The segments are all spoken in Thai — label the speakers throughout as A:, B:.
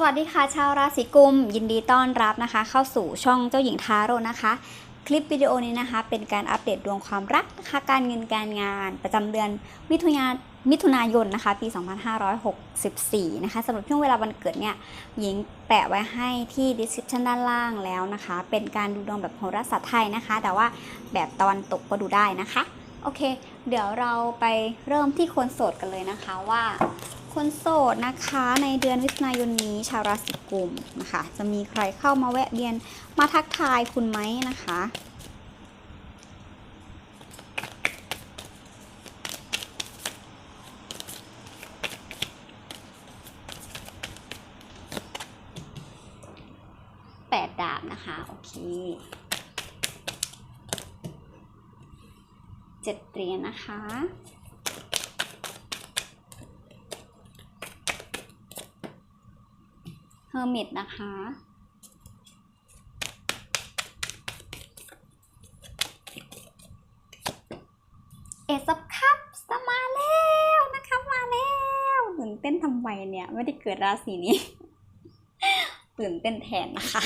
A: สวัสดีค่ะชาวราศีกุม ยินดีต้อนรับนะคะ เข้าสู่ช่องเจ้าหญิงทาโร่นะคะ คลิปวิดีโอนี้นะคะ เป็นการอัปเดตดวงความรักนะคะการเงินการงาน ประจำเดือนมิถุนายมิถุนายนนะคะ ปี 2564 นะคะสำหรับช่วงเวลาวันเกิดเนี่ยหญิงแปะไว้ให้ที่ description ด้านล่างแล้วนะคะ เป็นการดูดวงแบบโหราศาสตร์ไทยนะคะ แต่ว่าแบบตะวันตกก็ดูได้นะคะโอเค เดี๋ยวเราไปเริ่มที่คนโสดกันเลยนะคะว่า คนโสดนะคะในเดือนมิถุนายนนี้ชาวราศีกุมนะคะ จะมีใครเข้ามาแวะเวียนมาทักทายคุณไหมนะคะ แปดดาบนะคะ โอเค เจ็ดเหรียนะคะ เฮอร์มิตนะคะเอซับคัพสมาแล้วนะคะมาแล้วตื่นเต้นทำไมเนี่ย ไม่ได้เกิดราศีนี้ ตื่นเต้นแทนนะคะ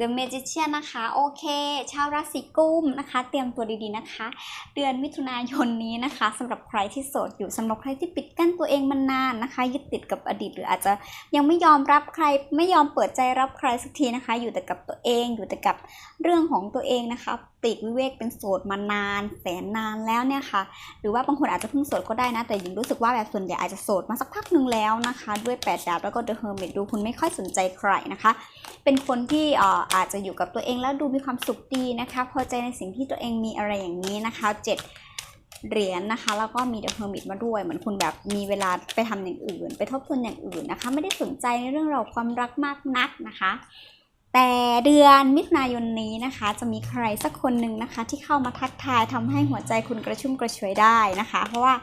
A: The Magician นะคะ โอเค ชาวราศีกุมนะคะ เตรียมตัวดีๆนะคะ เดือนมิถุนายนนี้นะคะสำหรับใครที่โสดอยู่สำหรับใครที่ปิดกั้นตัวเองมานานนะคะ ยึดติดกับอดีตหรืออาจจะยังไม่ยอมรับใครไม่ยอมเปิดใจรับใครสักทีนะคะ อยู่แต่กับตัวเองอยู่แต่กับเรื่องของตัวเองนะคะปลีกวิเวกเป็นโสดมานานแสนนานแล้วเนี่ยค่ะ หรือว่าบางคนอาจจะเพิ่งโสดก็ได้นะ แต่ยิงรู้สึกว่าแบบส่วนใหญ่อาจจะโสดมาสักพักหนึ่งแล้วนะคะ ด้วยแปดดาวแล้วก็ The Hermit ดูคุณไม่ค่อยสนใจใครนะคะ เป็นคนที่เอ่ออาจจะอยู่กับตัวเองแล้วดูมีความสุขดีนะคะ พอใจในสิ่งที่ตัวเองมีอะไรอย่างนี้นะคะเจ็ดเหรียญนะคะ แล้วก็มี The Hermit มาด้วย เหมือนคุณแบบมีเวลาไปทำอย่างอื่น ไปทบทวนอย่างอื่นนะคะ ไม่ได้สนใจในเรื่องราวความรักมากนักนะคะ แต่เดือนมิถุนายนนี้นะคะ จะมีใครสักคนหนึ่งนะคะ ที่เข้ามาทักทายทำให้หัวใจคุณกระชุ่มกระชวยได้นะคะ เพราะว่า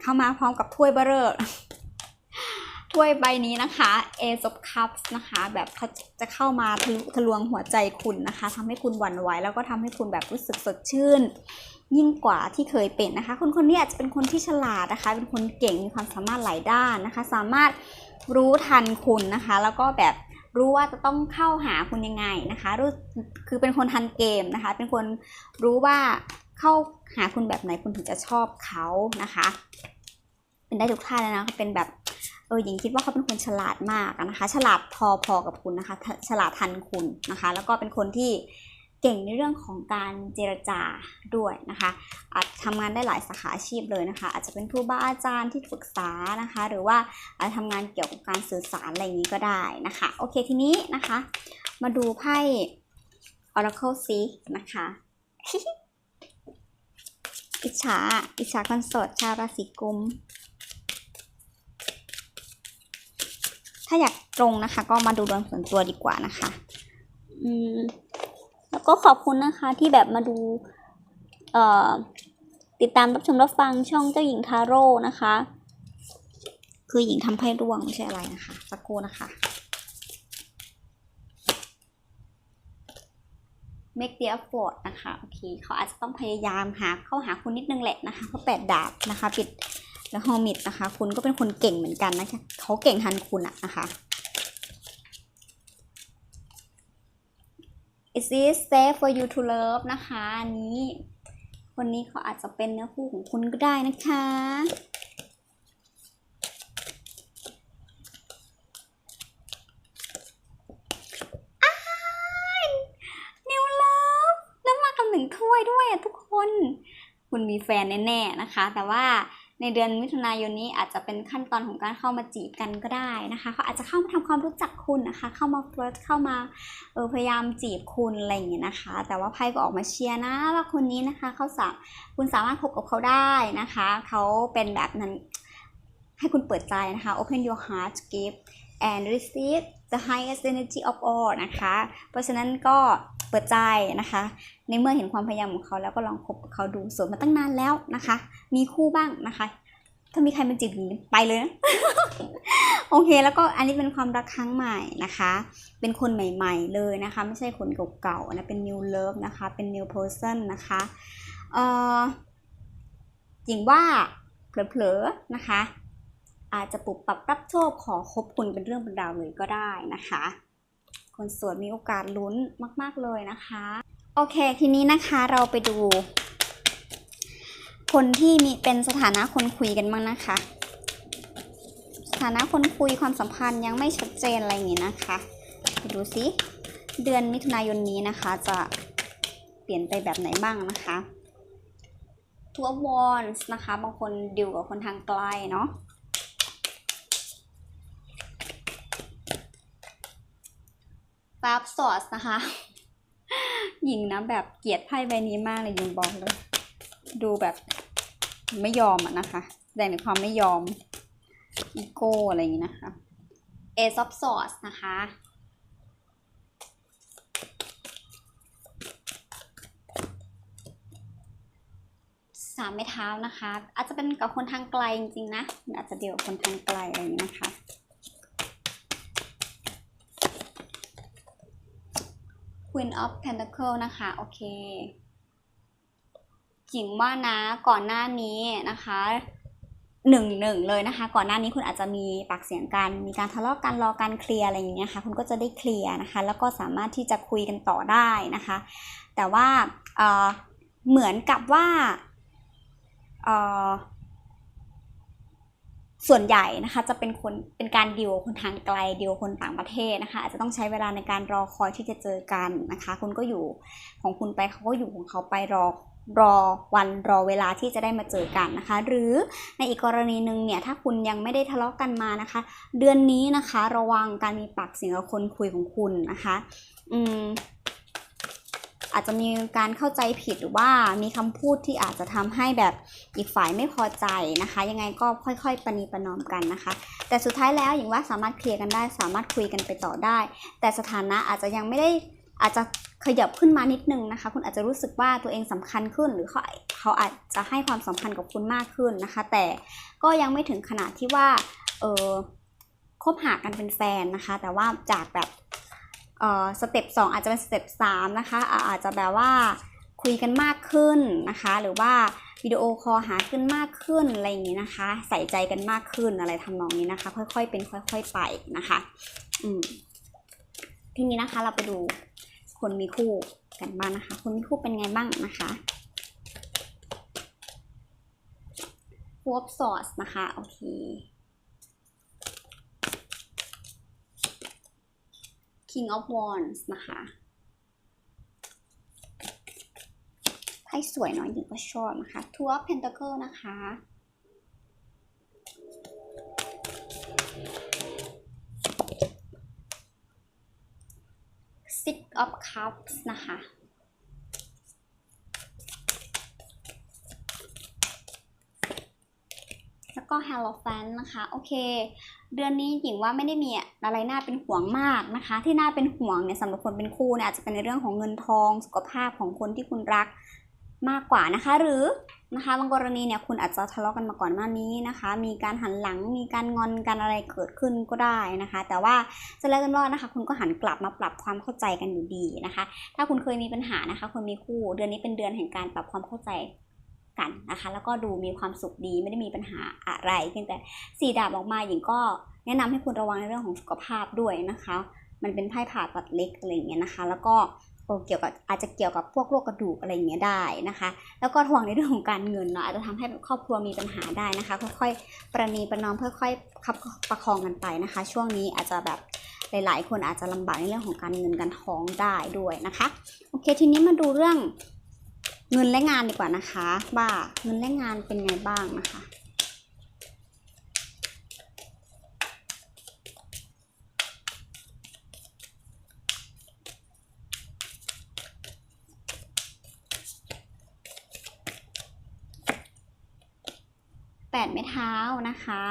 A: เข้ามาพร้อมกับถ้วยเบอร์เรอร์ ถ้วยใบนี้นะคะ Ace of Cups นะคะ แบบเขาจะเข้ามาทะลุทะลวงหัวใจคุณนะคะทำให้คุณหวั่นไหวแล้วก็ทำให้คุณแบบรู้สึกสดชื่น ยิ่งกว่าที่เคยเป็นนะคะ คนคนนี้อาจจะเป็นคนที่ฉลาดนะคะ เป็นคนเก่งมีความสามารถหลายด้านนะคะ สามารถรู้ทันคุณนะคะ แล้วก็แบบรู้ว่าจะต้องเข้าหาคุณยังไงนะคะรู้คือเป็นคนทันเกมนะคะ เป็นคนรู้ว่าเข้าหาคุณแบบไหนคุณถึงจะชอบเขานะคะ เป็นได้ทุกท่าเลยนะเป็นแบบ เออหญิงคิดว่าเขาเป็นคนฉลาดมากนะคะ ฉลาดพอๆกับคุณนะคะ ฉลาดทันคุณนะคะ แล้วก็เป็นคนที่เก่งในเรื่องของการเจรจาด้วยนะคะ อาจทำงานได้หลายสาขาอาชีพเลยนะคะ อาจจะเป็นครูบาอาจารย์ที่ปรึกษานะคะ หรือว่าอาจทำงานเกี่ยวกับการสื่อสารอะไรอย่างนี้ก็ได้นะคะ โอเคทีนี้นะคะ มาดูไพ่ Oracle ซินะคะอิจฉาอิจฉาคนโสดชาวราศีกุม ถ้าอยากตรงนะคะ ก็มาดูดวงส่วนตัวดีกว่านะคะ อืม แล้วก็ขอบคุณนะคะที่แบบมาดู เอ่อ ติดตามรับชมรับฟังช่องเจ้าหญิงทาโร่นะคะ คือหญิงทำไพ่ร่วงไม่ใช่อะไรนะคะ สักครู่นะคะ make the effort นะคะ โอเค เขาอาจจะต้องพยายามหาเข้าหาคุณนิดนึงแหละนะคะเพราะแปดดาบนะคะ ปิด แล้วโฮมิดนะคะ คุณก็เป็นคนเก่งเหมือนกันนะคะเขาเก่งทันคุณอะนะคะ Is it safe for you to love นะคะ อันนี้ คนนี้เขาอาจจะเป็นเนื้อคู่ของคุณก็ได้นะคะนิวเลิฟแล้วมากับหนึ่งถ้วยด้วยอะทุกคน คุณมีแฟนแน่ ๆ นะคะ แต่ว่า ในเดือนมิถุนายนนี้อาจจะเป็นขั้นตอนของการเข้ามาจีบกันก็ได้นะคะเขาอาจจะเข้ามาทำความรู้จักคุณนะคะ เข้ามาเฟิร์สเข้ามาเออพยายามจีบคุณอะไรอย่างเงี้ยนะคะ แต่ว่าไพ่ก็ออกมาเชียร์นะว่าคนนี้นะคะเขาสาคุณสามารถพบกับเขาได้นะคะเขาเป็นแบบนั้นให้คุณเปิดใจนะคะ open your heart give and receive the highest energy of all นะคะ เพราะฉะนั้นก็ เปิดใจนะคะ ในเมื่อเห็นความพยายามของเขาแล้วก็ลองคบเขาดูโสดมาตั้งนานแล้วนะคะ มีคู่บ้างนะคะ ถ้ามีใครมาจีบหญิงไปเลยนะโอเค แล้วก็อันนี้เป็นความรักครั้งใหม่นะคะ เป็นคนใหม่ ๆ เลยนะคะ ไม่ใช่คนเก่าๆนะเป็น new love นะคะ เป็น new person นะคะเอ่อจริงว่าเผลอๆนะคะ อาจจะปรับปรับรับโชคขอคบคุณเป็นเรื่องเป็นราวเลยก็ได้นะคะ คนสวดมีโอกาสลุ้นมาก ๆ เลยนะคะ โอเค ทีนี้นะคะเราไปดู คนที่มีเป็นสถานะคนคุยกันบ้างนะคะ สถานะคนคุยความสัมพันธ์ยังไม่ชัดเจนอะไรอย่างงี้นะคะ ไปดูซิเดือนมิถุนายนนี้นะคะ จะเปลี่ยนไปแบบไหนบ้างนะคะทัววอนส์นะคะ บางคนดิวกับคนทางไกลเนาะ ฟาบสอสนะคะ หญิงนะแบบเกลียดไพ่ใบนี้มากเลยหญิงบอกเลย ดูแบบไม่ยอมอะนะคะแสดงถึงความไม่ยอมอีโก้อะไรอย่างนี้นะคะ Ace of Swords นะคะสามไม้เท้านะคะ อาจจะเป็นกับคนทางไกลจริงๆนะอาจจะเดียวกับคนทางไกลอะไรอย่างนี้นะคะ Queen of Pentacle นะคะ โอเคหญิงว่านะก่อนหน้านี้นะคะหนึ่งหนึ่งเลยนะคะ ก่อนหน้านี้คุณอาจจะมีปากเสียงกัน มีการทะเลาะกันรอการเคลียร์อะไรอย่างเงี้ยค่ะคุณก็จะได้เคลียร์นะคะ แล้วก็สามารถที่จะคุยกันต่อได้นะคะ แต่ว่าเเหมือนกับว่าเส่วนใหญ่นะคะจะเป็นคนเป็นการดิวคนทางไกลดิวคนต่างประเทศนะคะอาจจะต้องใช้เวลาในการรอคอยที่จะเจอกันนะคะคุณก็อยู่ของคุณไปเขาก็อยู่ของเขาไปรอรอวันรอเวลาที่จะได้มาเจอกันนะคะ หรือในอีกกรณีหนึ่งเนี่ยถ้าคุณยังไม่ได้ทะเลาะกันมานะคะ เดือนนี้นะคะระวังการมีปากเสียงกับคนคุยของคุณนะคะ อืม อาจจะมีการเข้าใจผิดหรือว่ามีคำพูดที่อาจจะทำให้แบบอีกฝ่ายไม่พอใจนะคะ ยังไงก็ค่อยๆประนีประนอมกันนะคะ แต่สุดท้ายแล้วอย่างว่าสามารถเคลียร์กันได้ สามารถคุยกันไปต่อได้ แต่สถานะอาจจะยังไม่ได้อาจจะขยับขึ้นมานิดนึงนะคะ คุณอาจจะรู้สึกว่าตัวเองสำคัญขึ้น หรือเขาเขาอาจจะให้ความสัมพันธ์กับคุณมากขึ้นนะคะ แต่ก็ยังไม่ถึงขนาดที่ว่าเออคบหากันเป็นแฟนนะคะ แต่ว่าจากแบบ สเต็ปสองอาจจะเป็นสเต็ปสามนะคะอาจจะแบบว่าคุยกันมากขึ้นนะคะ หรือว่าวิดีโอคอลหาขึ้นมากขึ้นอะไรอย่างนี้นะคะ ใส่ใจกันมากขึ้นอะไรทำนองนี้นะคะ ค่อยๆเป็นค่อย ๆไปนะคะ อืมทีนี้นะคะเราไปดูคนมีคู่กันบ้างนะคะ คนมีคู่เป็นไงบ้างนะคะ f o r b s o u r c e นะคะ โอเค King of Wands นะคะไพ่สวยเนาะหญิงก็ชอบนะคะ Two of Pentacle นะคะ Six of Cups นะคะ ก็ h e l l o f a n นะคะ โอเค เดือนนี้หญิงว่าไม่ได้มีอะไรน่าเป็นห่วงมากนะคะ ที่น่าเป็นห่วงเนี่ยสำหรับคนเป็นคู่เนี่ยอาจจะเป็นในเรื่องของเงินทอง สุขภาพของคนที่คุณรักมากกว่านะคะ หรือนะคะบางกรณีเนี่ยคุณอาจจะทะเลาะกันมาก่อนหน้านี้นะคะ มีการหันหลังมีการงอนกันอะไรเกิดขึ้นก็ได้นะคะ แต่ว่าจะแล้วกันรอดนะคะ คุณก็หันกลับมาปรับความเข้าใจกันอยู่ดีนะคะ ถ้าคุณเคยมีปัญหานะคะคนมีคู่ เดือนนี้เป็นเดือนแห่งการปรับความเข้าใจ กันนะคะ แล้วก็ดูมีความสุขดีไม่ได้มีปัญหาอะไรเพียงแต่สี่ดาบออกมาหญิงก็แนะนำให้คุณระวังในเรื่องของสุขภาพด้วยนะคะ มันเป็นไพ่ผ่าตัดเล็กอะไรอย่างเงี้ยนะคะ แล้วก็เกี่ยวกับอาจจะเกี่ยวกับพวกโรคกระดูกอะไรอย่างเงี้ยได้นะคะ แล้วก็ระวังในเรื่องของการเงินเนาะอาจจะทำให้ครอบครัวมีปัญหาได้นะคะ ค่อยๆ ประนีประนอมค่อยๆคับประคองกันไปนะคะ ช่วงนี้อาจจะแบบหลาย ๆ คนอาจจะลำบากในเรื่องของการเงินการท้องได้ด้วยนะคะ โอเค ทีนี้มาดูเรื่อง เงินและงานดีกว่านะคะว่าเงินและงานเป็นไงบ้างนะคะ แปดไม้เท้านะคะ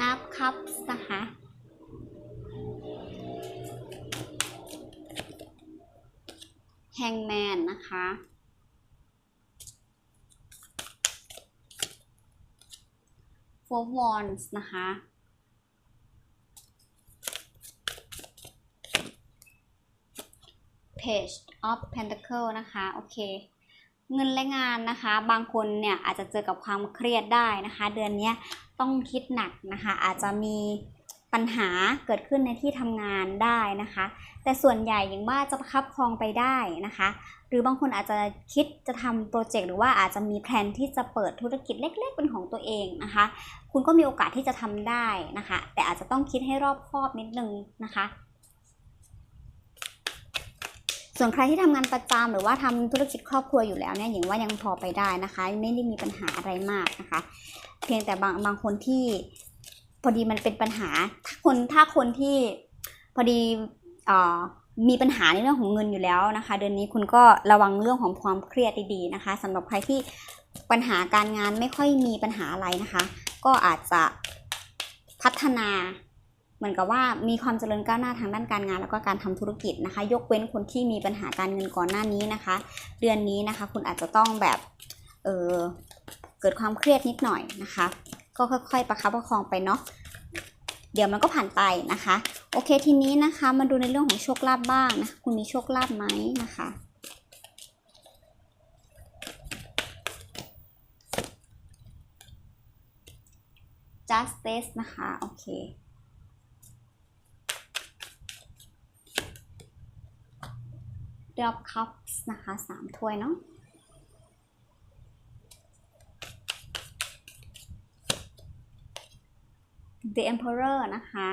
A: นับคัพนะคะแฮงแมนนะคะ Four Wands นะคะ Page of Pentacle นะคะ โอเค เงินและงานนะคะ บางคนเนี่ยอาจจะเจอกับความเครียดได้นะคะ เดือนนี้ต้องคิดหนักนะคะ อาจจะมีปัญหาเกิดขึ้นในที่ทำงานได้นะคะ แต่ส่วนใหญ่อย่างว่าจะประคับครองไปได้นะคะ หรือบางคนอาจจะคิดจะทำโปรเจกต์หรือว่าอาจจะมีแผนที่จะเปิดธุรกิจเล็ก ๆ เป็นของตัวเองนะคะ คุณก็มีโอกาสที่จะทำได้นะคะ แต่อาจจะต้องคิดให้รอบคอบนิดนึงนะคะ ส่วนใครที่ทำงานประจำหรือว่าทำธุรกิจครอบครัวอยู่แล้วเนี่ยอย่างว่ายังพอไปได้นะคะ ไม่ได้มีปัญหาอะไรมากนะคะ เพียงแต่บางบางคนที่พอดีมันเป็นปัญหาถ้าคนถ้าคนที่พอดีเอ่อมีปัญหาในเรื่องของเงินอยู่แล้วนะคะ เดือนนี้คุณก็ระวังเรื่องของความเครียดดีๆนะคะสำหรับใครที่ปัญหาการงานไม่ค่อยมีปัญหาอะไรนะคะ ก็อาจจะพัฒนา เหมือนกับว่ามีความเจริญก้าวหน้าทางด้านการงาน แล้วก็การทำธุรกิจนะคะ ยกเว้นคนที่มีปัญหาการเงินก่อนหน้านี้นะคะ เดือนนี้นะคะ คุณอาจจะต้องแบบเออเกิดความเครียดนิดหน่อยนะคะ ก็ค่อยๆประคับประคองไปเนาะเดี๋ยวมันก็ผ่านไปนะคะ โอเคทีนี้นะคะมาดูในเรื่องของโชคลาภบ้างนะคุณมีโชคลาภไหมนะคะ justice นะคะ โอเค ดรอปคัพนะคะสามถ้วยเนาะ The Emperor นะคะ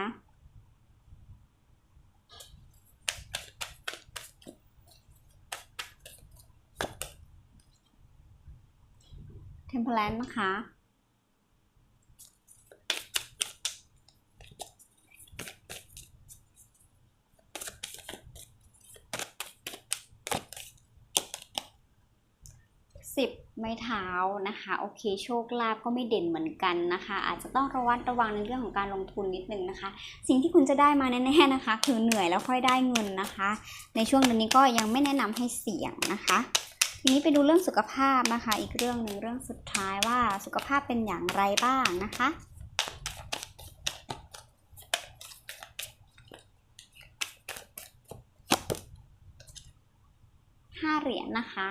A: Temperance นะคะ สิบ ไม้เท้านะคะ โอเค โชคลาภก็ไม่เด่นเหมือนกันนะคะ อาจจะต้องระวัดระวังในเรื่องของการลงทุนนิดนึงนะคะ สิ่งที่คุณจะได้มาแน่ๆนะคะ คือเหนื่อยแล้วค่อยได้เงินนะคะ ในช่วงเดือนนี้ก็ยังไม่แนะนำให้เสี่ยงนะคะ ทีนี้ไปดูเรื่องสุขภาพนะคะ อีกเรื่องหนึ่งเรื่องสุดท้ายว่าสุขภาพเป็นอย่างไรบ้างนะคะห้าเหรียญนะคะ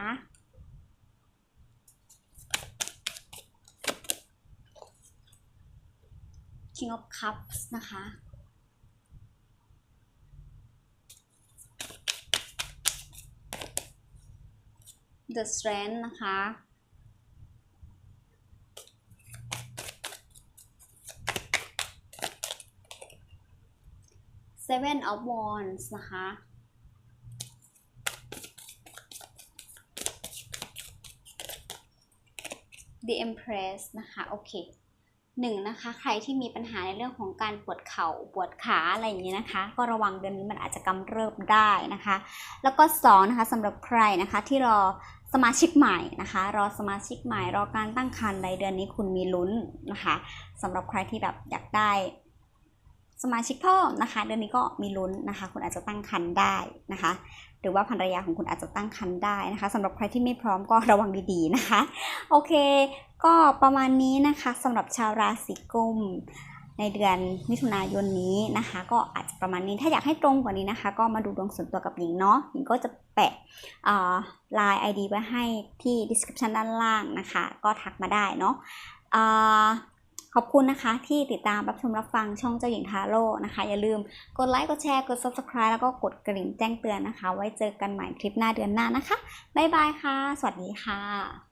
A: King of Cups นะคะ The Strength นะคะ Seven of Wands นะคะ The Empress นะคะ โอเค หนึ่งนะคะใครที่มีปัญหาในเรื่องของการปวดเข่าปวดขาอะไรอย่างนี้นะคะ ก็ระวังเดือนนี้มันอาจจะกำเริบได้นะคะ แล้วก็สองนะคะสำหรับใครนะคะที่รอสมาชิกใหม่นะคะ รอสมาชิกใหม่รอการตั้งครรภ์ในเดือนนี้คุณมีลุ้นนะคะสำหรับใครที่แบบอยากได้ สมาชิกเพิ่มนะคะ เดือนนี้ก็มีลุ้นนะคะ คุณอาจจะตั้งครรภ์ได้นะคะหรือว่าภรรยาของคุณอาจจะตั้งครรภ์ได้นะคะสำหรับใครที่ไม่พร้อมก็ระวังดีๆนะคะ โอเค ก็ประมาณนี้นะคะสำหรับชาวราศีกุมในเดือนมิถุนายนนี้นะคะ ก็อาจจะประมาณนี้ถ้าอยากให้ตรงกว่านี้นะคะ ก็มาดูดวงส่วนตัวกับหญิงเนาะหญิงก็จะแปะไลน์ ID ไว้ให้ที่ description ด้านล่างนะคะ ก็ทักมาได้เนาะขอบคุณนะคะที่ติดตามรับชมรับฟังช่องเจ้าหญิงทาโร่นะคะ อย่าลืมกดไลค์กดแชร์กด subscribe แล้วก็กดกระดิ่งแจ้งเตือนนะคะ ไว้เจอกันใหม่คลิปหน้าเดือนหน้านะคะบ๊ายบายค่ะ สวัสดีค่ะ